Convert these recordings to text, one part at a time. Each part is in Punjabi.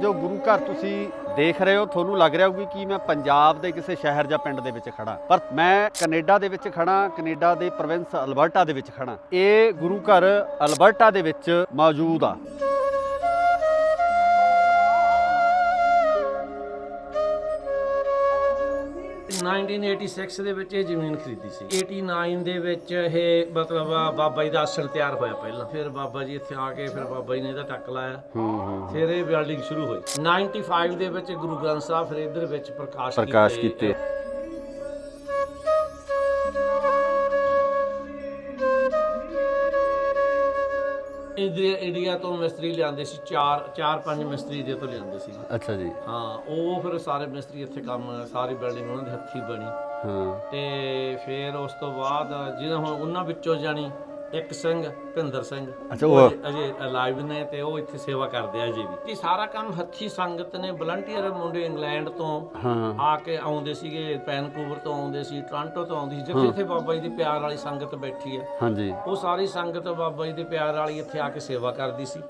ਜੋ ਗੁਰੂ ਘਰ ਤੁਸੀਂ ਦੇਖ ਰਹੇ ਹੋ, ਤੁਹਾਨੂੰ ਲੱਗ ਰਿਹਾ ਹੋਊਗੀ ਕਿ ਮੈਂ ਪੰਜਾਬ ਦੇ ਕਿਸੇ ਸ਼ਹਿਰ ਜਾਂ ਪਿੰਡ ਦੇ ਵਿੱਚ ਖੜਾ ਪਰ ਮੈਂ ਕੈਨੇਡਾ ਦੇ ਵਿੱਚ ਖੜਾ ਕੈਨੇਡਾ ਦੇ ਪ੍ਰੋਵਿੰਸ ਅਲਬਰਟਾ ਦੇ ਵਿੱਚ ਖੜਾ ਇਹ ਗੁਰੂ ਘਰ ਅਲਬਰਟਾ ਦੇ ਵਿੱਚ ਮੌਜੂਦ ਆ। 1986 ਦੇ ਵਿੱਚ ਇਹ ਜ਼ਮੀਨ ਖਰੀਦੀ ਸੀ। 89 ਦੇ ਵਿੱਚ ਇਹ ਮਤਲਬ ਬਾਬਾ ਜੀ ਦਾ ਆਸਣ ਤਿਆਰ ਹੋਇਆ ਪਹਿਲਾਂ। ਫਿਰ ਬਾਬਾ ਜੀ ਇੱਥੇ ਆ ਕੇ ਫਿਰ ਬਾਬਾ ਜੀ ਨੇ ਇਹਦਾ ਟੱਕ ਲਾਇਆ। ਫਿਰ ਇਹ ਬਿਲਡਿੰਗ ਸ਼ੁਰੂ ਹੋਈ। 95 ਦੇ ਵਿੱਚ ਗੁਰੂ ਗ੍ਰੰਥ ਸਾਹਿਬ ਫਿਰ ਇਧਰ ਵਿੱਚ ਪ੍ਰਕਾਸ਼ ਪ੍ਰਕਾਸ਼ ਕੀਤੇ। ਇਧਰ ਇੰਡੀਆ ਤੋਂ ਮਿਸਤਰੀ ਲਿਆਂਦੇ ਸੀ ਚਾਰ ਚਾਰ ਪੰਜ ਮਿਸਤਰੀ ਦੇ ਤੋਂ ਲਿਆਂਦੇ ਸੀ। ਅੱਛਾ ਜੀ। ਹਾਂ ਉਹ ਫਿਰ ਸਾਰੇ ਮਿਸਤਰੀ ਇੱਥੇ ਕੰਮ ਸਾਰੀ ਬਿਲਡਿੰਗ ਉਹਨਾਂ ਦੇ ਹੱਥੀ ਬਣੀ। ਹਾਂ। ਤੇ ਫਿਰ ਉਸ ਤੋਂ ਬਾਅਦ ਜਿਹਨਾਂ ਹੁਣ ਉਹਨਾਂ ਵਿੱਚੋਂ ਜਾਣੀ ਇੱਕ ਸਿੰਘ ਭਿੰਦਰ ਸਿੰਘ। ਅੱਛਾ, ਉਹ- ਅਜੇ- ਅਲਾਈਵ ਨੇ ਤੇ ਉਹ ਇੱਥੇ ਸੇਵਾ ਕਰਦੇ ਆ ਅਜੇ ਵੀ। ਇਹ ਸਾਰਾ ਕੰਮ ਹੱਥੀ ਸੰਗਤ ਨੇ ਵਲੰਟੀਅਰ ਮੁੰਡੇ ਇੰਗਲੈਂਡ ਤੋਂ ਆ ਕੇ ਆਉਂਦੇ ਸੀਗੇ ਵੈਨਕੂਵਰ ਤੋਂ ਆਉਂਦੇ ਸੀ ਟੋਰਾਂਟੋ ਤੋਂ ਆਉਂਦੀ ਸੀ ਜਿੱਥੇ ਜਿੱਥੇ ਬਾਬਾ ਜੀ ਦੀ ਪਿਆਰ ਵਾਲੀ ਸੰਗਤ ਬੈਠੀ ਹੈ। ਹਾਂਜੀ। ਉਹ ਸਾਰੀ ਸੰਗਤ ਬਾਬਾ ਜੀ ਦੇ ਪਿਆਰ ਵਾਲੀ ਇੱਥੇ ਆ ਕੇ ਸੇਵਾ ਕਰਦੀ ਸੀ।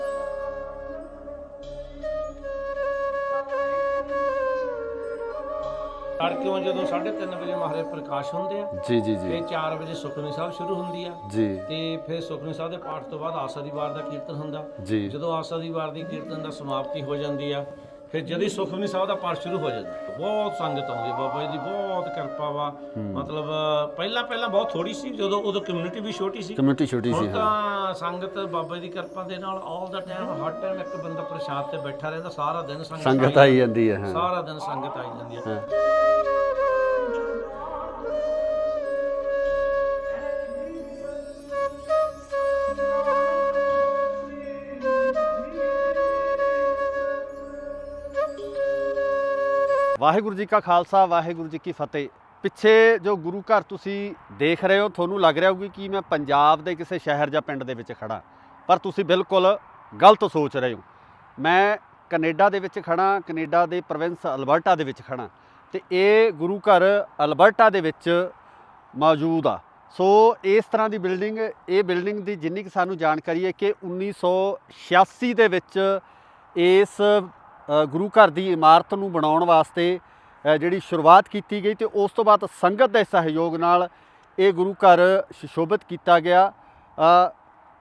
ਤੜਕਿਓਂ ਜਦੋਂ 3:30 ਵਜੇ ਮਹਾਰਾਜ ਪ੍ਰਕਾਸ਼ ਹੁੰਦੇ ਆ ਜੀ ਜੀ ਫਿਰ ਜੀ 4 ਵਜੇ ਸੁਖਮਨੀ ਸਾਹਿਬ ਸ਼ੁਰੂ ਹੁੰਦੀ ਆ। ਜੀ। ਤੇ ਫਿਰ ਸੁਖਮਨੀ ਸਾਹਿਬ ਦੇ ਪਾਠ ਤੋਂ ਬਾਅਦ ਆਸਾ ਦੀ ਵਾਰ ਦਾ ਕੀਰਤਨ ਹੁੰਦਾ। ਜੀ। ਜਦੋਂ ਆਸਾ ਦੀ ਵਾਰ ਦੀ ਕੀਰਤਨ ਦਾ ਸਮਾਪਤੀ ਹੋ ਜਾਂਦੀ ਆ ਫਿਰ ਜਦ ਹੀ ਸੁਖਮਨੀ ਸਾਹਿਬ ਦਾ ਪਾਠ ਸ਼ੁਰੂ ਹੋ ਜਾਂਦਾ ਬਹੁਤ ਸੰਗਤ ਆਉਂਦੀ ਬਾਬਾ ਜੀ ਦੀ ਬਹੁਤ ਕਿਰਪਾ ਵਾ। ਮਤਲਬ ਪਹਿਲਾਂ ਪਹਿਲਾਂ ਬਹੁਤ ਥੋੜੀ ਸੀ ਜਦੋਂ ਉਦੋਂ ਕਮਿਊਨਿਟੀ ਵੀ ਛੋਟੀ ਸੀ। ਕਮੇਟੀ ਛੋਟੀ ਸੀ ਤਾਂ ਸੰਗਤ ਬਾਬਾ ਜੀ ਦੀ ਕਿਰਪਾ ਦੇ ਨਾਲ ਆਲ ਦਾ ਟਾਈਮ ਹਰ ਟਾਈਮ ਇੱਕ ਬੰਦਾ ਪ੍ਰਸ਼ਾਦ ਤੇ ਬੈਠਾ ਰਹਿੰਦਾ ਸਾਰਾ ਦਿਨ ਸੰਗਤ ਆਈ ਜਾਂਦੀ ਹੈ ਸਾਰਾ ਦਿਨ ਸੰਗਤ ਆਈ ਜਾਂਦੀ ਹਾਂ। ਵਾਹਿਗੁਰੂ ਜੀ ਕਾ ਖਾਲਸਾ, ਵਾਹਿਗੁਰੂ ਜੀ ਕੀ ਫਤਿਹ। ਪਿੱਛੇ ਜੋ ਗੁਰੂ ਘਰ ਤੁਸੀਂ ਦੇਖ ਰਹੇ ਹੋ, ਤੁਹਾਨੂੰ ਲੱਗ ਰਿਹਾ ਹੋਊਗੀ ਕਿ ਮੈਂ ਪੰਜਾਬ ਦੇ ਕਿਸੇ ਸ਼ਹਿਰ ਜਾਂ ਪਿੰਡ ਦੇ ਵਿੱਚ ਖੜਾ ਪਰ ਤੁਸੀਂ ਬਿਲਕੁਲ ਗਲਤ ਸੋਚ ਰਹੇ ਹੋ। ਮੈਂ ਕੈਨੇਡਾ ਦੇ ਵਿੱਚ ਖੜਾ ਕੈਨੇਡਾ ਦੇ ਪ੍ਰੋਵਿੰਸ ਅਲਬਰਟਾ ਦੇ ਵਿੱਚ ਖੜਾ ਤੇ ਇਹ ਗੁਰੂ ਘਰ ਅਲਬਰਟਾ ਦੇ ਵਿੱਚ ਮੌਜੂਦ ਆ। ਸੋ ਇਸ ਤਰ੍ਹਾਂ ਦੀ ਬਿਲਡਿੰਗ, ਇਹ ਬਿਲਡਿੰਗ ਦੀ ਜਿੰਨੀ ਕਿ ਸਾਨੂੰ ਜਾਣਕਾਰੀ ਹੈ ਕਿ 1986 ਦੇ ਵਿੱਚ ਇਸ ਗੁਰੂ ਘਰ ਦੀ ਇਮਾਰਤ ਨੂੰ ਬਣਾਉਣ ਵਾਸਤੇ ਜਿਹੜੀ ਸ਼ੁਰੂਆਤ ਕੀਤੀ ਗਈ ਤੇ ਉਸ ਤੋਂ ਬਾਅਦ ਸੰਗਤ ਦੇ ਸਹਿਯੋਗ ਨਾਲ ਇਹ ਗੁਰੂ ਘਰ ਸੁਸ਼ੋਭਿਤ ਕੀਤਾ ਗਿਆ।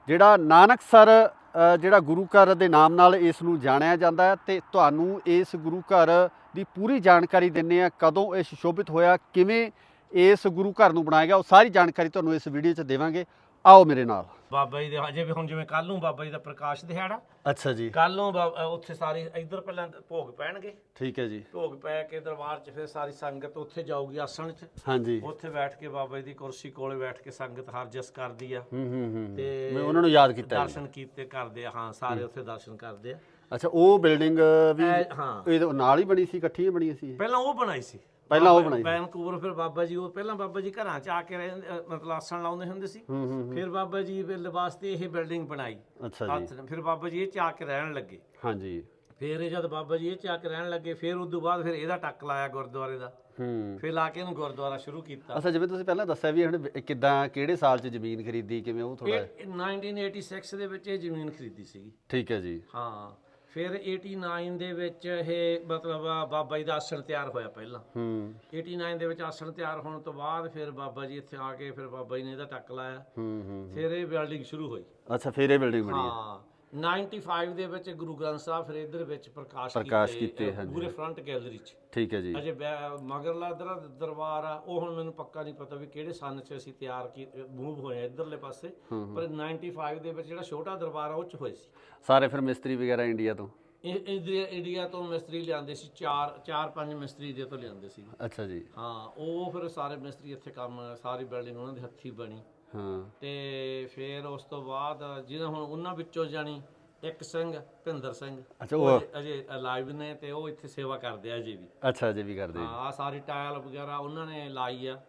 ਜਿਹੜਾ ਨਾਨਕਸਰ ਅ, ਜਿਹੜਾ ਗੁਰੂ ਘਰ ਦੇ ਨਾਮ ਨਾਲ ਇਸ ਨੂੰ ਜਾਣਿਆ ਜਾਂਦਾ ਹੈ ਤੇ ਤੁਹਾਨੂੰ ਇਸ ਗੁਰੂ ਘਰ ਦੀ ਪੂਰੀ ਜਾਣਕਾਰੀ ਦਿੰਨੇ ਆ ਕਦੋਂ ਇਹ ਸੁਸ਼ੋਭਿਤ ਹੋਇਆ ਕਿਵੇਂ ਇਸ ਗੁਰੂ ਘਰ ਨੂੰ ਬਣਾਇਆ ਗਿਆ ਉਹ ਸਾਰੀ ਜਾਣਕਾਰੀ ਤੁਹਾਨੂੰ ਇਸ ਵੀਡੀਓ 'ਚ ਦੇਵਾਂਗੇ। ਆਓ ਮੇਰੇ ਨਾਲ। ਬਾਬਾ ਜੀ ਦੇ ਅਜੇ ਵੀ ਹੁਣ ਜਿਵੇਂ ਕੱਲ ਨੂੰ ਬਾਬਾ ਜੀ ਦਾ ਪ੍ਰਕਾਸ਼ ਦਿਹਾੜਾ ਅੱਛਾ ਜੀ। ਕੱਲ ਨੂੰ ਅ, ਉੱਥੇ ਸਾਰੀ ਇੱਧਰ ਪਹਿਲਾਂ ਭੋਗ ਪੈਣਗੇ। ਠੀਕ ਹੈ ਜੀ। ਭੋਗ ਪੈ ਕੇ ਦਰਬਾਰ 'ਚ ਫਿਰ ਸਾਰੀ ਸੰਗਤ ਉੱਥੇ ਜਾਊਗੀ ਆਸਣ 'ਚ। ਹਾਂਜੀ। ਉੱਥੇ ਬੈਠ ਕੇ ਬਾਬਾ ਜੀ ਦੀ ਕੁਰਸੀ ਕੋਲੇ ਬੈਠ ਕੇ ਸੰਗਤ ਹਰਜਸ ਕਰਦੀ ਆ। ਹੂੰ ਹੂੰ ਹੂੰ ਤੇ ਮੈਂ ਉਹਨਾਂ ਨੂੰ ਯਾਦ ਕੀਤਾ ਜੀ। ਦਰਸ਼ਨ ਕੀਤੇ ਕਰਦੇ ਆ ਹਾਂ ਸਾਰੇ ਉੱਥੇ ਦਰਸ਼ਨ ਕਰਦੇ ਆ। ਅੱਛਾ ਉਹ ਬਿਲਡਿੰਗ ਵੀ ਹਾਂ। ਇਹਦੇ ਨਾਲ ਹੀ ਬਣੀ ਸੀ ਇਕੱਠੀ ਹੀ ਬਣੀ ਸੀ ਪਹਿਲਾਂ ਉਹ ਬਣਾਈ ਸੀ। ਪਹਿਲਾਂ ਉਹ ਬਣਾਈ। ਵੈਨਕੂਵਰ ਫਿਰ ਬਾਬਾ ਜੀ ਉਹ ਪਹਿਲਾਂ ਬਾਬਾ ਜੀ ਘਰਾਂ 'ਚ ਆ ਕੇ ਰਹਿੰਦੇ ਅ, ਮਤਲਬ ਆਸਣ ਲਾਉਂਦੇ ਹੁੰਦੇ ਸੀ। ਹੂੰ ਹੂੰ ਫਿਰ ਬਾਬਾ ਜੀ ਦੇ ਵਾਸਤੇ ਇਹ ਬਿਲਡਿੰਗ ਬਣਾਈ। ਅੱਛਾ ਜੀ। ਹੱਥ ਨਾਲ। ਫਿਰ ਬਾਬਾ ਜੀ ਇਹ 'ਚ ਆ ਕੇ ਰਹਿਣ ਲੱਗੇ। ਹਾਂਜੀ। ਫਿਰ ਇਹ ਜਦ ਬਾਬਾ ਜੀ ਇਹ 'ਚ ਆ ਕੇ ਰਹਿਣ ਲੱਗੇ ਫਿਰ ਉਸ ਤੋਂ ਬਾਅਦ ਫਿਰ ਇਹਦਾ ਟੱਕ ਲਾਇਆ ਗੁਰਦੁਆਰੇ ਦਾ। ਹੂੰ। ਫਿਰ ਲਾ ਕੇ ਇਹਨੂੰ ਗੁਰਦੁਆਰਾ ਸ਼ੁਰੂ ਕੀਤਾ। ਅੱਛਾ ਜਿਵੇਂ ਤੁਸੀਂ ਪਹਿਲਾਂ ਦੱਸਿਆ ਵੀ ਹੁਣ ਕਿਦਾਂ ਕਿਹੜੇ ਸਾਲ 'ਚ ਜ਼ਮੀਨ ਖਰੀਦੀ ਕਿਵੇਂ ਉਹ ਥੋੜਾ ਇਹ 1986 ਦੇ ਵਿੱਚ ਇਹ ਜ਼ਮੀਨ ਖਰੀਦੀ ਸੀਗੀ। ਠੀਕ ਹੈ ਜੀ। ਹਾਂ। ਫਿਰ 89 ਦੇ ਵਿੱਚ ਇਹ ਮਤਲਬ ਬਾਬਾ ਜੀ ਦਾ ਆਸਣ ਤਿਆਰ ਹੋਇਆ ਪਹਿਲਾਂ। ਹੂੰ। 89 ਦੇ ਵਿੱਚ ਆਸਣ ਤਿਆਰ ਹੋਣ ਤੋਂ ਬਾਅਦ ਫਿਰ ਬਾਬਾ ਜੀ ਇੱਥੇ ਆ ਕੇ ਫਿਰ ਬਾਬਾ ਜੀ ਨੇ ਇਹਦਾ ਟੱਕ ਲਾਇਆ। ਹੂੰ ਹੂੰ ਫਿਰ ਇਹ ਬਿਲਡਿੰਗ ਸ਼ੁਰੂ ਹੋਈ। ਅੱਛਾ ਫਿਰ ਇਹ ਬਿਲਡਿੰਗ ਬਣੀ ਹੈ। ਹਾਂ। 95 ਦੇ ਵਿੱਚ ਗੁਰੂ ਗ੍ਰੰਥ ਸਾਹਿਬ ਫਿਰ ਇਧਰ ਵਿੱਚ ਪ੍ਰਕਾਸ਼ ਪ੍ਰਕਾਸ਼ ਕੀਤੇ, ਅ, ਹਾਂਜੀ। ਪੂਰੇ ਫਰੰਟ ਗੈਲਰੀ 'ਚ। ਠੀਕ ਹੈ ਜੀ। ਅਜੇ ਬੈ- ਮਗਰਲਾ ਦਰ ਦਰਬਾਰ ਆ ਉਹ ਹੁਣ ਮੈਨੂੰ ਪੱਕਾ ਨਹੀਂ ਪਤਾ ਵੀ ਕਿਹੜੇ ਸੰਨ 'ਚ ਅਸੀਂ ਤਿਆਰ ਕੀ ਮੂਵ ਹੋਏ ਆ ਇਧਰਲੇ ਪਾਸੇ। ਪਰ 95 ਦੇ ਵਿੱਚ ਜਿਹੜਾ ਛੋਟਾ ਦਰਬਾਰ ਆ ਉਹ 'ਚ ਹੋਏ ਸੀ। ਸਾਰੇ ਫਿਰ ਮਿਸਤਰੀ ਵਗੈਰਾ ਇੰਡੀਆ ਤੋਂ? ਇਹ ਇੰਡੀਆ ਤੋਂ ਮਿਸਤਰੀ ਲਿਆਂਦੇ ਸੀ ਚਾਰ ਚਾਰ ਪੰਜ ਮਿਸਤਰੀ ਦੇ ਤੋਂ ਲਿਆਂਦੇ ਸੀ। ਅੱਛਾ ਜੀ। ਹਾਂ ਉਹ ਫਿਰ ਸਾਰੇ ਮਿਸਤਰੀ ਇੱਥੇ ਕੰਮ ਸਾਰੀ ਬਿਲਡਿੰਗ ਉਹਨਾਂ ਦੇ ਹੱਥੀ ਬਣੀ। ਹਾਂ। ਤੇ ਫਿਰ ਉਸ ਤੋਂ ਬਾਅਦ ਜਿਹਨਾਂ ਹੁਣ ਉਹਨਾਂ ਵਿੱਚੋਂ ਜਾਣੀ ਇੱਕ ਸਿੰਘ ਭਿੰਦਰ ਸਿੰਘ। ਅੱਛਾ ਉਹ ਅਜੇ- ਅਜੇ ਅਲਾਈਵ ਨੇ ਤੇ ਉਹ ਇੱਥੇ ਸੇਵਾ ਕਰਦੇ ਆ ਅਜੇ ਵੀ। ਅੱਛਾ ਜੀ ਵੀ ਕਰਦੇ ਹਾਂ ਆ ਸਾਰੀ ਟਾਇਲ ਵਗੈਰਾ ਉਹਨਾਂ ਨੇ ਲਾਈ ਆ।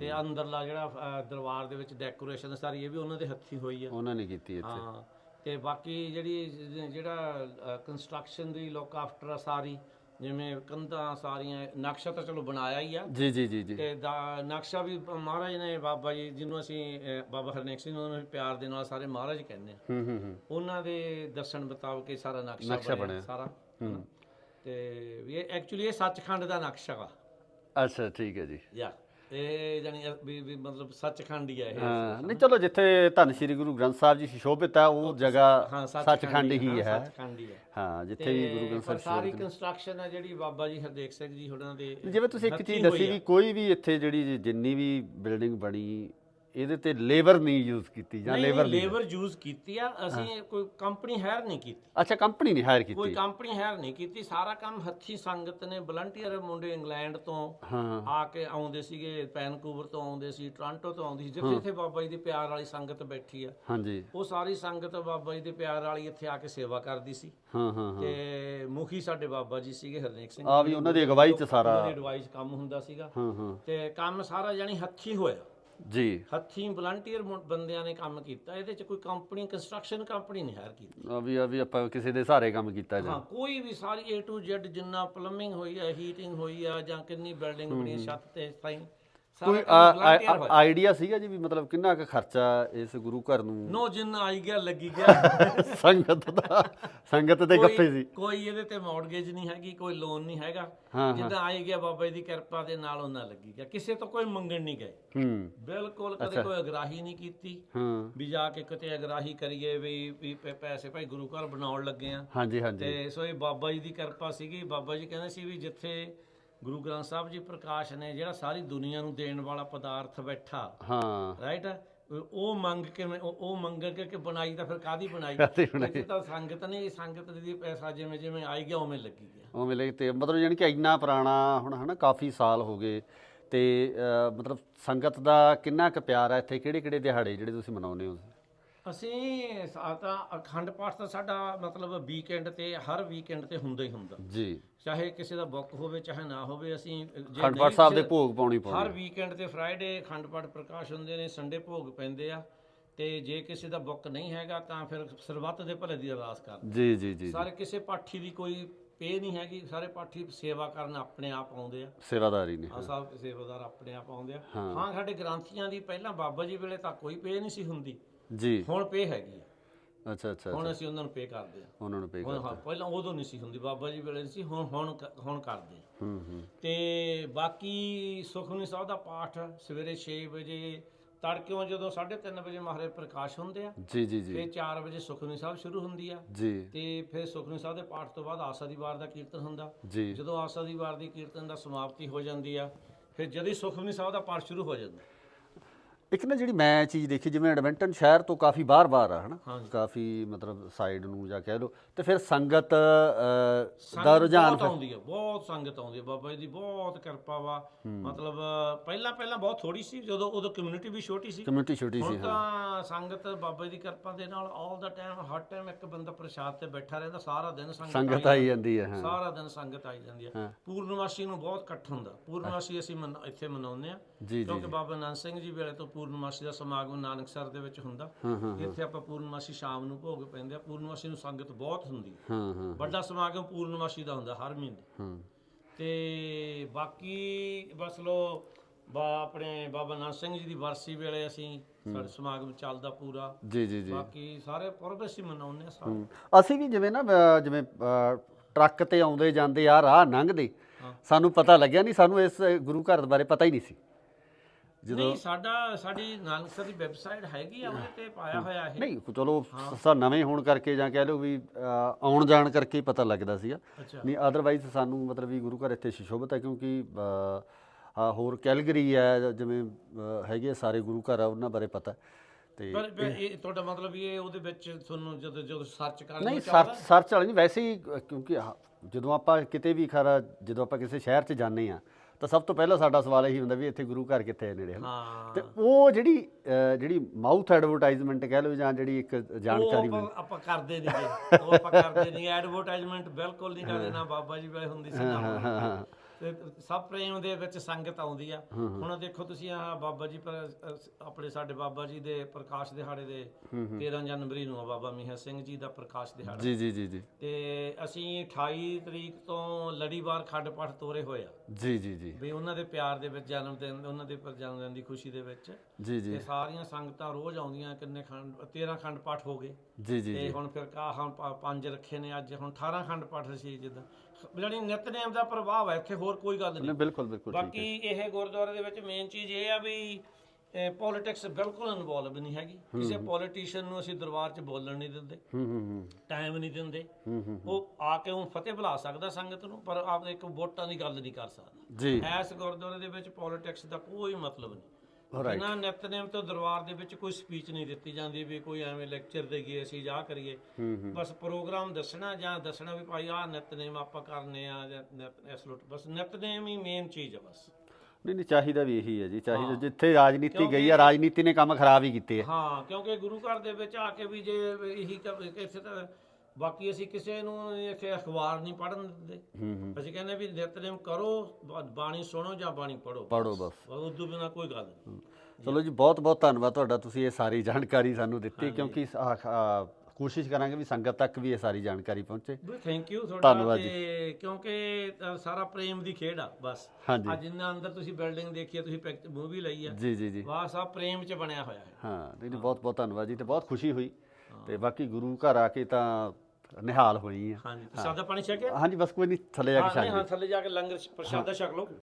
ਤੇ ਅੰਦਰਲਾ ਜਿਹੜਾ ਅ, ਦਰਬਾਰ ਦੇ ਵਿੱਚ ਡੈਕੋਰੇਸ਼ਨ ਸਾਰੀ ਇਹ ਵੀ ਉਹਨਾਂ ਦੇ ਹੱਥੀ ਹੋਈ ਆ। ਉਹਨਾਂ ਨੇ ਕੀਤੀ ਇੱਥੇ। ਹਾਂ ਤੇ ਬਾਕੀ ਜਿਹੜੀ ਜ- ਜਿਹੜਾ ਕੰਸਟਰਕਸ਼ਨ ਦੀ ਲੁੱਕ ਆਫਟਰ ਸਾਰੀ ਜਿਵੇਂ ਕੰਧਾਂ ਸਾਰੀਆਂ ਨਕਸ਼ਾ ਤਾਂ ਚਲੋ ਬਣਾਇਆ ਹੀ ਆ। ਜੀ ਜੀ ਜੀ ਜੀ। ਤੇ ਦਾ ਨਕਸ਼ਾ ਵੀ ਮਹਾਰਾਜ ਨੇ ਬਾਬਾ ਜੀ ਜਿਹਨੂੰ ਅਸੀਂ ਬਾਬਾ ਹਰਨੇਕ ਸਿੰਘ ਨੂੰ ਪਿਆਰ ਦੇ ਨਾਲ ਸਾਰੇ ਮਹਾਰਾਜ ਕਹਿੰਦੇ ਆ। ਹੂੰ ਹੂੰ ਹੂੰ। ਉਹਨਾਂ ਦੇ ਦੱਸਣ ਮੁਤਾਬਕ ਇਹ ਸਾਰਾ ਨਕਸ਼ਾ ਨਕਸ਼ਾ ਬਣਿਆ ਬਣਿਆ। ਸਾਰਾ। ਹੂੰ। ਤੇ ਵੀ ਇਹ ਐਕਚੁਅਲੀ ਇਹ ਸੱਚਖੰਡ ਦਾ ਨਕਸ਼ਾ ਵਾ। ਅੱਛਾ ਠੀਕ ਹੈ ਜੀ। ਯਾ। ਇਹ ਜਾਨੀ ਵੀ ਵੀ ਮਤਲਬ ਸੱਚਖੰਡ ਹੀ ਹੈ ਇਹ। ਹਾਂ ਨਹੀਂ ਚਲੋ ਜਿੱਥੇ ਧੰਨ ਸ਼੍ਰੀ ਗੁਰੂ ਗ੍ਰੰਥ ਸਾਹਿਬ ਜੀ ਸੁਸ਼ੋਭਿਤ ਹੈ ਉਹ ਜਗ੍ਹਾ ਹਾਂ ਸੱਚਖੰਡ ਹੀ ਹਾਂ, ਹੈ ਸੱਚਖੰਡ ਹੀ ਹੈ। ਹਾਂ ਜਿੱਥੇ ਵੀ ਗੁਰੂ ਤੇ ਗ੍ਰੰਥ ਸਾਹਿਬ ਸਾਰੀ ਕੰਸਟਰਕਸ਼ਨ ਹੈ ਜਿਹੜੀ ਬਾਬਾ ਜੀ ਹਰਦੇਵ ਸਿੰਘ ਜੀ ਉਹਨਾਂ ਦੇ। ਜਿਵੇਂ ਤੁਸੀਂ ਇੱਕ ਹੱਥੀਂ ਚੀਜ਼ ਦੱਸੀ ਵੀ ਕੋਈ ਵੀ ਇੱਥੇ ਜਿਹੜੀ ਜਿੰਨੀ ਵੀ ਬਿਲਡਿੰਗ ਬਣੀ ਇਹਦੇ ਤੇ ਲੇਬਰ ਨਹੀਂ ਯੂਜ਼ ਕੀਤੀ ਜਾਂ ਲੇਬਰ ਨਹੀਂ ਲੇਬਰ ਯੂਜ਼ ਕੀਤੀ ਆ। ਅਸੀਂ ਕੋਈ ਕੰਪਨੀ ਹਾਇਰ ਨਹੀਂ ਕੀਤੀ। ਅੱਛਾ ਕੰਪਨੀ ਨਹੀਂ ਹਾਇਰ ਕੋਈ ਕੀਤੀ ਕੰਪਨੀ ਹਾਇਰ ਨਹੀਂ ਕੀਤੀ। ਸਾਰਾ ਕੰਮ ਹੱਥੀ ਸੰਗਤ ਨੇ ਵਲੰਟੀਅਰ ਮੁੰਡੇ ਇੰਗਲੈਂਡ ਤੋਂ ਆ ਕੇ ਆਉਂਦੇ ਸੀਗੇ ਵੈਨਕੂਵਰ ਤੋਂ ਆਉਂਦੇ ਸੀ ਟੋਰਾਂਟੋ ਤੋਂ ਆਉਂਦੀ ਸੀ ਜਿੱਥੇ ਜਿੱਥੇ ਬਾਬਾ ਜੀ ਦੀ ਪਿਆਰ ਵਾਲੀ ਸੰਗਤ ਬੈਠੀ ਆ। ਹਾਂਜੀ। ਉਹ ਸਾਰੀ ਸੰਗਤ ਬਾਬਾ ਜੀ ਦੇ ਪਿਆਰ ਵਾਲੀ ਇੱਥੇ ਆ ਕੇ ਸੇਵਾ ਕਰਦੀ ਸੀ। ਹਾਂ ਹਾਂ ਤੇ ਮੁਖੀ ਸਾਡੇ ਬਾਬਾ ਜੀ ਸੀਗੇ ਹਰਨੇਕ ਸਿੰਘ ਆ ਵੀ ਉਹਨਾਂ ਦੀ ਅਗਵਾਈ ਚ ਸਾਰਾ ਉਹਨਾਂ ਦੀ ਐਡਵਾਈਸ ਕੰਮ ਹੁੰਦਾ ਸੀਗਾ। ਹਾਂ ਹਾਂ। ਤੇ ਕੰਮ ਸਾਰਾ ਜਾਨੀ ਹੱਥੀ ਹੋਇਆ। ਜੀ। ਹੱਥੀਂ ਵਲੰਟੀਅਰ ਬੰਦਿਆਂ ਨੇ ਕੰਮ ਕੀਤਾ ਇਹਦੇ ਚ ਕੋਈ ਕੰਪਨੀ ਕੰਸਟਰਕਸ਼ਨ ਕੰਪਨੀ ਨਹੀਂ ਹਾਇਰ ਕੀਤੀ। ਆ ਵੀ ਆ ਵੀ ਆਪਾਂ ਕਿਸੇ ਦੇ ਸਹਾਰੇ ਕੰਮ ਕੀਤਾ ਜੀ। ਹਾਂ ਕੋਈ ਵੀ ਸਾਰੀ A to Z ਜਿੰਨਾ ਪਲੰਬਿੰਗ ਹੋਈ ਆ ਹੀਟਿੰਗ ਹੋਈ ਆ ਜਾਂ ਕਿੰਨੀ ਬਿਲਡਿੰਗ ਬਣੀ ਛੱਤ ਤੇ ਤਾਈਂ ਕੋਈ ਆਈਡੀਆ ਸੀਗਾ ਜੀ ਵੀ ਮਤਲਬ ਕਿੰਨਾ ਕੁ ਖਰਚਾ ਇਸ ਗੁਰੂ ਘਰ ਨੂੰ? ਨੋ ਜਿੰਨਾ ਆਈ ਗਿਆ ਲੱਗੀ ਗਿਆ। ਸੰਗਤ ਦਾ ਸੰਗਤ ਦੇ ਗੱਫੇ ਸੀ। ਕੋਈ ਇਹਦੇ ਤੇ ਮੌਰਗੇਜ ਨਹੀਂ ਹੈਗੀ ਕੋਈ ਲੋਨ ਨਹੀਂ ਹੈਗਾ। ਜਿੱਦਾਂ ਆਈ ਗਿਆ ਬਾਬਾ ਜੀ ਦੀ ਕਿਰਪਾ ਦੇ ਨਾਲ ਉਹਨਾਂ ਲੱਗੀ ਗਿਆ। ਕਿਸੇ ਤੋਂ ਕੋਈ ਮੰਗਣ ਨਹੀਂ ਗਏ। ਹੂੰ। ਬਿਲਕੁਲ ਕਦੇ ਕੋਈ ਅਗਰਾਹੀ ਨਹੀਂ ਕੀਤੀ। ਵੀ ਜਾ ਕੇ ਕਿਤੇ ਅਗਰਾਹੀ ਕਰੀਏ ਵੀ ਪੈਸੇ ਭਾਈ ਗੁਰੂ ਘਰ ਬਣਾਉਣ ਲੱਗੇ ਆ। ਹਾਂਜੀ ਹਾਂਜੀ। ਤੇ ਸੋ ਇਹ ਬਾਬਾ ਜੀ ਦੀ ਕਿਰਪਾ ਸੀਗੀ। ਬਾਬਾ ਜੀ ਕਹਿੰਦੇ ਸੀ ਵੀ ਜਿੱਥੇ ਗੁਰੂ ਗ੍ਰੰਥ ਸਾਹਿਬ ਜੀ ਪ੍ਰਕਾਸ਼ ਨੇ ਜਿਹੜਾ ਸਾਰੀ ਦੁਨੀਆ ਨੂੰ ਦੇਣ ਵਾਲਾ ਪਦਾਰਥ ਬੈਠਾ। ਹਾਂ। ਰਾਈਟ ਉਹ ਮੰਗ ਕੇ ਉਹ ਮੰਗ ਕੇ ਕਿ ਬਣਾਈ ਤਾਂ ਫਿਰ ਕਾਦੀ ਬਣਾਈ? ਤਾਂ ਸੰਗਤ ਨੇ ਸੰਗਤ ਦੀ ਪੈਸਾ ਜਿਵੇਂ ਜਿਵੇਂ ਆਈ ਗਿਆ ਉਵੇਂ ਲੱਗੀ ਗਿਆ। ਉਹ ਮਿਲੇ ਤੇ ਮਤਲਬ ਯਾਨੀ ਕਿ ਇੰਨਾ ਪੁਰਾਣਾ ਹੁਣ ਹਨਾ ਕਾਫੀ ਸਾਲ ਹੋ ਗਏ ਤੇ ਮਤਲਬ ਸੰਗਤ ਦਾ ਕਿੰਨਾ ਕੁ ਪਿਆਰ ਹੈ ਇੱਥੇ? ਕਿਹੜੇ ਕਿਹੜੇ ਦਿਹਾੜੇ ਜਿਹੜੇ ਤੁਸੀਂ ਮਨਾਉਂਦੇ ਹੋ? ਅਸੀਂ ਸਾ- ਤਾਂ ਅਖੰਡ ਪਾਠ ਤਾਂ ਸਾਡਾ ਮਤਲਬ ਵੀਕਐਂਡ ਤੇ ਹਰ ਵੀਕਐਂਡ ਤੇ ਹੁੰਦਾ ਹੀ ਹੁੰਦਾ। ਜੀ। ਚਾਹੇ ਕਿਸੇ ਦਾ ਬੁੱਕ ਹੋਵੇ ਚਾਹੇ ਨਾ ਹੋਵੇ ਅਸੀਂ ਜੇ ਖੰਡ ਪਾਠ ਸਾਹਿਬ ਦੇ ਭੋਗ ਪਾਉਣੀ ਹਰ ਪਾਉਣੀ ਵੀਕਐਂਡ ਤੇ ਫਰਾਈਡੇ ਅਖੰਡ ਪਾਠ ਪ੍ਰਕਾਸ਼ ਹੁੰਦੇ ਨੇ ਸੰਡੇ ਭੋਗ ਪੈਂਦੇ ਆ। ਤੇ ਜੇ ਕਿਸੇ ਦਾ ਬੁੱਕ ਨਹੀਂ ਹੈਗਾ ਤਾਂ ਫਿਰ ਸਰਬੱਤ ਦੇ ਭਲੇ ਦੀ ਅਰਦਾਸ ਕਰਦੇ ਜੀ ਜੀ ਜੀ ਸਾਰੇ ਕਿਸੇ ਪਾਠੀ ਦੀ ਕੋਈ ਪੇ ਨਹੀਂ ਹੈਗੀ ਸਾਰੇ ਪਾਠੀ ਸੇਵਾ ਕਰਨ ਆਪਣੇ ਆਪ ਆਉਂਦੇ ਆ। ਸੇਵਾਦਾਰੀ ਨੇ। ਆ ਸਭ ਸੇਵਾਦਾਰ ਆਪਣੇ ਆਪ ਆਉਂਦੇ ਆ। ਹਾਂ। ਹਾਂ ਸਾਡੇ ਗ੍ਰੰਥੀਆਂ ਦੀ ਪਹਿਲਾਂ ਬਾਬਾ ਜੀ ਵੇਲੇ ਤਾਂ ਕੋਈ ਪੇ ਨਹੀਂ ਸੀ ਹੁੰਦੀ। ਜੀ। ਹੁਣ ਪੇ ਹੈਗੀ ਆ। ਅੱਛਾ ਅੱਛਾ ਹੁਣ ਅਸੀਂ ਉਹਨਾਂ ਨੂੰ ਪੇ ਕਰਦੇ ਆ। ਉਹਨਾਂ ਨੂੰ ਪੇ ਹੁਣ ਹਾਂ ਪਹਿਲਾਂ ਉਦੋਂ ਨਹੀਂ ਸੀ ਹੁੰਦੀ ਬਾਬਾ ਜੀ ਵੇਲੇ ਸੀ ਹੁਣ ਹੁਣ ਹੁਣ ਕਰਦੇ ਆ। ਹੂੰ ਹੂੰ। ਤੇ ਬਾਕੀ ਸੁਖਮਨੀ ਸਾਹਿਬ ਦਾ ਪਾਠ ਸਵੇਰੇ 6 ਵਜੇ ਤੜਕਿਓਂ ਜਦੋਂ 3:30 ਵਜੇ ਮਹਾਰਾਜ ਪ੍ਰਕਾਸ਼ ਹੁੰਦੇ ਆ ਜੀ ਜੀ ਜੀ। ਫਿਰ 4 ਵਜੇ ਸੁਖਮਨੀ ਸਾਹਿਬ ਸ਼ੁਰੂ ਹੁੰਦੀ ਆ। ਜੀ। ਤੇ ਫਿਰ ਸੁਖਮਨੀ ਸਾਹਿਬ ਦੇ ਪਾਠ ਤੋਂ ਬਾਅਦ ਆਸਾ ਦੀ ਵਾਰ ਦਾ ਕੀਰਤਨ ਹੁੰਦਾ। ਜਦੋਂ ਆਸਾ ਦੀ ਵਾਰ ਦੀ ਕੀਰਤਨ ਦਾ ਸਮਾਪਤੀ ਹੋ ਜਾਂਦੀ ਆ ਫਿਰ ਜਦ ਹੀ ਸੁਖਮਨੀ ਸਾਹਿਬ ਦਾ ਪਾਠ ਸ਼ੁਰੂ ਹੋ ਜਾਂਦਾ। ਇੱਕ ਨਾ ਜਿਹੜੀ ਮੈਂ ਚੀਜ਼ ਦੇਖੀ ਜਿਵੇਂ ਐਡਮਿੰਟਨ ਸ਼ਹਿਰ ਤੋਂ ਕਾਫੀ ਬਾਹਰ-ਬਾਹਰ ਆ ਹਨਾ। ਕਾਫੀ ਮਤਲਬ ਸਾਈਡ ਨੂੰ ਜਾਂ ਕਹਿ ਲਓ ਤੇ ਫਿਰ ਸੰਗਤ ਦਾ ਰੁਝਾਨ ਬਹੁਤ ਆਉਂਦੀ ਆ ਬਹੁਤ ਸੰਗਤ ਆਉਂਦੀ ਆ ਬਾਬਾ ਜੀ ਦੀ ਬਹੁਤ ਕਿਰਪਾ ਵਾ। ਮਤਲਬ ਪਹਿਲਾਂ ਪਹਿਲਾਂ ਬਹੁਤ ਥੋੜੀ ਸੀ ਜਦੋਂ ਉਦੋਂ ਕਮਿਊਨਿਟੀ ਵੀ ਛੋਟੀ ਸੀ। ਕਮਿਊਨਿਟੀ ਛੋਟੀ ਸੀ ਤਾਂ ਸੰਗਤ ਬਾਬਾ ਜੀ ਦੀ ਕਿਰਪਾ ਦੇ ਨਾਲ ਆਲ ਦਾ ਟਾਈਮ ਹਰ ਟਾਈਮ ਇੱਕ ਬੰਦਾ ਪ੍ਰਸ਼ਾਦ ਤੇ ਬੈਠਾ ਰਹਿੰਦਾ ਸਾਰਾ ਦਿਨ ਸੰਗਤ ਆਈ ਜਾਂਦੀ ਹੈ ਹਾਂ। ਸਾਰਾ ਦਿਨ ਸੰਗਤ ਆਈ ਜਾਂਦੀ ਹਾਂ। ਹੈ। ਪੂਰਨਮਾਸ਼ੀ ਨੂੰ ਬਹੁਤ ਇਕੱਠ ਹੁੰਦਾ ਪੂਰਨਮਾਸ਼ੀ ਅਸੀਂ ਇੱਥੇ ਮਨਾਉਂਦੇ ਆ। ਜੀ ਕਿਉਂਕਿ ਬਾਬਾ ਨਾਨਕ ਸਿੰਘ ਜੀ ਵੇਲੇ ਤੋਂ ਪੂਰਨਮਾਸ਼ੀ ਦਾ ਸਮਾਗਮ ਨਾਨਕਸਰ ਦੇ ਵਿੱਚ ਹੁੰਦਾ। ਇੱਥੇ ਆਪਾਂ ਪੂਰਨਮਾਸ਼ੀ ਸ਼ਾਮ ਨੂੰ ਭੋਗ ਪੈਂਦੇ ਆ। ਪੂਰਨਮਾਸ਼ੀ ਨੂੰ ਸੰਗਤ ਬਹੁਤ ਹੁੰਦੀ ਹੈ ਵੱਡਾ ਸਮਾਗਮ ਪੂਰਨਮਾਸ਼ੀ ਦਾ ਹੁੰਦਾ ਹਰ ਮਹੀਨੇ। ਤੇ ਬਾਕੀ ਬਸ ਲੋ ਬਾ ਆਪਣੇ ਬਾਬਾ ਨਾਨਕ ਸਿੰਘ ਜੀ ਦੀ ਵਰਸੀ ਵੇਲੇ ਅਸੀਂ ਸਾਡਾ ਸਮਾਗਮ ਚੱਲਦਾ ਪੂਰਾ। ਜੀ ਜੀ ਜੀ। ਬਾਕੀ ਸਾਰੇ ਪੁਰਬ ਅਸੀਂ ਮਨਾਉਂਦੇ ਆ ਸਾਰੇ। ਅਸੀਂ ਵੀ ਜਿਵੇਂ ਨਾ ਜਿਵੇਂ ਟਰੱਕ ਤੇ ਆਉਂਦੇ ਜਾਂਦੇ ਆ ਰਾਹ ਲੰਘਦੇ। ਸਾਨੂੰ ਪਤਾ ਲੱਗਿਆ ਨਹੀਂ ਸਾਨੂੰ ਇਸ ਗੁਰੂ ਘਰ ਬਾਰੇ ਪਤਾ ਹੀ ਨਹੀਂ ਸੀ। ਜਦੋਂ ਨਹੀਂ ਸਾਡਾ ਸਾਡੀ ਨਾਨਕਸਰ ਦੀ ਵੈਬਸਾਈਟ ਹੈਗੀ ਆ ਉਹਦੇ ਤੇ ਪਾਇਆ ਹੋਇਆ ਇਹ। ਨਹੀਂ ਚਲੋ ਸਾ ਨਵੇਂ ਹੋਣ ਕਰਕੇ ਜਾਂ ਕਹਿ ਲਓ ਵੀ ਅ, ਆਉਣ ਜਾਣ ਕਰਕੇ ਹੀ ਪਤਾ ਲੱਗਦਾ ਸੀਗਾ। ਅੱਛਾ। ਨਹੀਂ ਅਦਰਵਾਈਜ਼ ਸਾਨੂੰ ਮਤਲਬ ਵੀ ਗੁਰੂ ਘਰ ਇੱਥੇ ਸ਼ਿਸ਼ੋਭਤ ਹੈ ਕਿਉਂਕਿ ਅ, ਆ ਹੋਰ ਕੈਲਗਰੀ ਹੈ ਜਾਂ ਜਿਵੇਂ ਅ, ਹੈਗੇ ਆ ਸਾਰੇ ਗੁਰੂ ਘਰ ਆ ਉਹਨਾਂ ਬਾਰੇ ਪਤਾ ਤੇ ਪਰ ਪਰ ਇਹ ਤੁਹਾਡਾ ਮਤਲਬ ਵੀ ਇਹ ਉਹਦੇ ਵਿੱਚ ਤੁਹਾਨੂੰ ਜਦੋਂ ਜਦੋਂ ਸਰਚ ਕਰਨ ਨਹੀਂ ਸਰਚ ਸਰਚ ਵਾਲੀ ਨਹੀਂ ਵੈਸੇ ਹੀ ਅ, ਕਿਉਂਕਿ ਆਹ, ਜਦੋਂ ਆਪਾਂ ਕਿਤੇ ਵੀ ਖਰਾ ਜਦੋਂ ਆਪਾਂ ਕਿਸੇ ਸ਼ਹਿਰ 'ਚ ਜਾਂਦੇ ਆ ਤਾਂ ਸਭ ਤੋਂ ਪਹਿਲਾਂ ਸਾਡਾ ਸਵਾਲ ਇਹੀ ਹੁੰਦਾ ਵੀ ਇੱਥੇ ਗੁਰੂ ਘਰ ਕਿੱਥੇ ਹੈ ਨੇੜੇ ਹਨ? ਹਾਂ। ਤੇ ਉਹ ਜਿਹੜੀ ਜਿਹੜੀ ਮਾਊਥ ਐਡਵਰਟਾਈਜ਼ਮੈਂਟ ਕਹਿ ਲਓ ਜਾਂ ਜਿਹੜੀ ਇੱਕ ਉਹ ਜਾਣਕਾਰੀ ਆਪਾਂ ਆਪਾਂ ਕਰਦੇ ਨਹੀਂ ਉਹ ਆਪਾਂ ਕਰਦੇ ਨਹੀਂ। ਐਡਵਰਟਾਈਜ਼ਮੈਂਟ ਬਿਲਕੁਲ ਨਹੀਂ ਕਰਦੇ ਨਾ ਬਾਬਾ ਜੀ ਵੇਲੇ ਹੁੰਦੀ ਸੀ ਨਾ। ਤੇ ਸਭ ਪ੍ਰੇਮ ਦੇ ਵਿੱਚ ਸੰਗਤ ਆਉਂਦੀ ਆ। ਹੁਣ ਦੇਖੋ ਤੁਸੀਂ ਆ ਬਾਬਾ ਜੀ ਪਰ ਆਪਣੇ ਸਾਡੇ ਬਾਬਾ ਜੀ ਦੇ ਪ੍ਰਕਾਸ਼ ਦਿਹਾੜੇ ਦੇ 13 ਜਨਵਰੀ ਨੂੰ ਆ ਬਾਬਾ ਮੀਹਾ ਸਿੰਘ ਜੀ ਦਾ ਪ੍ਰਕਾਸ਼ ਦਿਹਾੜਾ। ਜੀ ਜੀ ਜੀ ਜੀ। ਤੇ ਅਸੀਂ 28 ਤਰੀਕ ਤੋਂ ਲੜੀਵਾਰ ਖੱਡ ਪਾਠ ਤੋਰੇ ਹੋਏ ਆ। ਜੀ ਜੀ ਜੀ। ਵੀ ਉਹਨਾਂ ਦੇ ਪਿਆਰ ਦੇ ਵਿੱਚ ਜਨਮ ਦਿਨ ਉਹਨਾਂ ਦੇ ਜਨਮ ਦਿਨ ਦੀ ਖੁਸ਼ੀ ਦੇ ਵਿੱਚ ਜੀ ਜੀ। ਤੇ ਸਾਰੀਆਂ ਸੰਗਤਾਂ ਰੋਜ਼ ਆਉਂਦੀਆਂ ਕਿੰਨੇ ਖੰਡ 13 ਖੰਡ ਪਾਠ ਹੋ ਗਏ। ਜੀ ਜੀ ਤੇ ਹੁਣ ਫਿਰ ਕਾ ਪ- ਪੰਜ ਰੱਖੇ ਨੇ ਅੱਜ ਹੁਣ 18 ਖੰਡ ਪਾਠ ਸੀ ਜਿੱਦਾਂ। ਜਿਹੜੀ ਨਿਤਨੇਮ ਦਾ ਪ੍ਰਭਾਵ ਹੈ ਇੱਥੇ ਹੋਰ ਕੋਈ ਗੱਲ ਨਹੀਂ ਨਹੀਂ। ਬਿਲਕੁਲ ਬਿਲਕੁਲ ਠੀਕ ਬਾਕੀ ਇਹ ਗੁਰਦੁਆਰੇ ਦੇ ਵਿੱਚ ਮੇਨ ਚੀਜ਼ ਇਹ ਆ ਵੀ ਪੋਲਿਟਿਕਸ ਬਿਲਕੁਲ ਇਨਵੋਲਵ ਨਹੀਂ ਹੈਗੀ। ਕਿਸੇ ਪੋਲੀਟੀਸ਼ੀਅਨ ਨੂੰ ਅਸੀਂ ਦਰਬਾਰ 'ਚ ਬੋਲਣ ਨਹੀਂ ਦਿੰਦੇ। ਹੂੰ ਹੂੰ ਹੂੰ। ਟਾਈਮ ਨਹੀਂ ਦਿੰਦੇ। ਹੂੰ ਹੂੰ ਉਹ ਆ ਕੇ ਉਹ ਫਤਿਹ ਬੁਲਾ ਸਕਦਾ ਸੰਗਤ ਨੂੰ ਪਰ ਆਪ ਇੱਕ ਵੋਟਾਂ ਦੀ ਗੱਲ ਨਹੀਂ ਕਰ ਸਕਦਾ। ਜੀ। ਇਸ ਗੁਰਦੁਆਰੇ ਦੇ ਵਿੱਚ ਪੋਲਿਟਿਕਸ ਦਾ ਕੋਈ ਮਤਲਬ ਨਹੀਂ। ਇਹਨਾਂ ਨਿਤਨੇਮ ਤੋਂ ਦਰਬਾਰ ਦੇ ਵਿੱਚ ਕੋਈ ਸਪੀਚ ਨਹੀਂ ਦਿੱਤੀ ਜਾਂਦੀ ਵੀ ਕੋਈ ਐਵੇਂ ਲੈਕਚਰ ਦੇਈਏ ਅਸੀਂ ਜਾ ਕਰੀਏ। ਬਸ ਪ੍ਰੋਗਰਾਮ ਦੱਸਣਾ ਜਾਂ ਦੱਸਣਾ ਵੀ ਭਾਈ ਆਹ ਨਿਤਨੇਮ ਆਪਾਂ ਕਰਨੇ ਆ ਜਾਂ ਨਿਤ- ਇਸ ਲੁੱਟ ਬਸ ਨਿਤਨੇਮ ਹੀ ਮੇਨ ਚੀਜ਼ ਆ ਬਸ। ਨਹੀਂ ਨਹੀਂ ਚਾਹੀਦਾ ਵੀ ਇਹੀ ਹੈ ਜੀ ਚਾਹੀਦਾ ਜਿੱਥੇ ਰਾਜਨੀਤੀ ਗਈ ਹੈ ਰਾਜਨੀਤੀ ਨੇ ਕੰਮ ਖਰਾਬ ਹੀ ਕੀਤੇ ਹੈ ਹਾਂ ਕਿਉਂਕਿ ਗੁਰੂ ਘਰ ਦੇ ਵਿੱਚ ਆ ਕੇ ਵੀ ਜੇ ਇਹੀ ਕ- ਇੱਥੇ ਤਾਂ ਬਾਕੀ ਅਸੀਂ ਕਿਸੇ ਨੂੰ ਇੱਥੇ ਅਖਬਾਰ ਨਹੀਂ ਪੜਨ ਦਿੰਦੇ। ਹੂੰ ਹੂੰ। ਅਸੀਂ ਕਹਿੰਦੇ ਵੀ ਨਿਤਨੇਮ ਕਰੋ ਬਾਣੀ ਸੁਣੋ ਜਾਂ ਬਾਣੀ ਪੜੋ ਪੜੋ ਬਸ। ਉਸ ਤੋਂ ਬਿਨਾ ਕੋਈ ਗੱਲ ਨਹੀਂ। ਚਲੋ ਜੀ ਬਹੁਤ ਬਹੁਤ ਧੰਨਵਾਦ ਤੁਹਾਡਾ ਤੁਸੀਂ ਇਹ ਸਾਰੀ ਜਾਣਕਾਰੀ ਸਾਨੂੰ ਦਿੱਤੀ ਕਿਉਂਕਿ ਸ- ਕੋਸ਼ਿਸ਼ ਕਰਾਂਗੇ ਵੀ ਸੰਗਤ ਤੱਕ ਵੀ ਇਹ ਸਾਰੀ ਜਾਣਕਾਰੀ ਪਹੁੰਚੇ। ਥੈਂਕ ਯੂ ਤੁਹਾਡਾ ਤੇ ਕਿਉਂਕਿ ਸਾਰਾ ਪ੍ਰੇਮ ਦੀ ਖੇਡ ਆ ਬਸ। ਹਾਂਜੀ। ਅੱਜ ਜਿੰਨਾ ਅੰਦਰ ਤੁਸੀਂ ਬਿਲਡਿੰਗ ਦੇਖੀ ਆ ਤੁਸੀਂ ਮੂਵੀ ਲਈ ਆ। ਜੀ ਜੀ ਜੀ। ਵਾਹ ਸਭ ਪ੍ਰੇਮ 'ਚ ਬਣਿਆ ਹੋਇਆ ਹੈ। ਹਾਂ ਨਹੀਂ ਬਹੁਤ ਬਹੁਤ ਧੰਨਵਾਦ ਜੀ ਤੇ ਬਹੁਤ ਖੁਸ਼ੀ ਹੋਈ। ਤੇ ਬਾਕੀ ਗੁਰੂ ਘਰ ਆ ਕੇ ਤਾਂ ਨਿਹਾਲ ਹੋਈ ਆ। ਹਾਂਜੀ ਪ੍ਰਸ਼ਾਦਾ ਪਾਣੀ ਛਕਿਆ ਹਾਂਜੀ ਬਸ ਕੋਈ ਨਹੀਂ ਥੱਲੇ ਜਾ ਕੇ ਹਾਂ ਨਹੀਂ ਛਕ ਹਾਂ ਥੱਲੇ ਜਾ ਕੇ ਲੰਗਰ ਪ੍ਰਸ਼ਾਦਾ ਛਕ ਲਓ।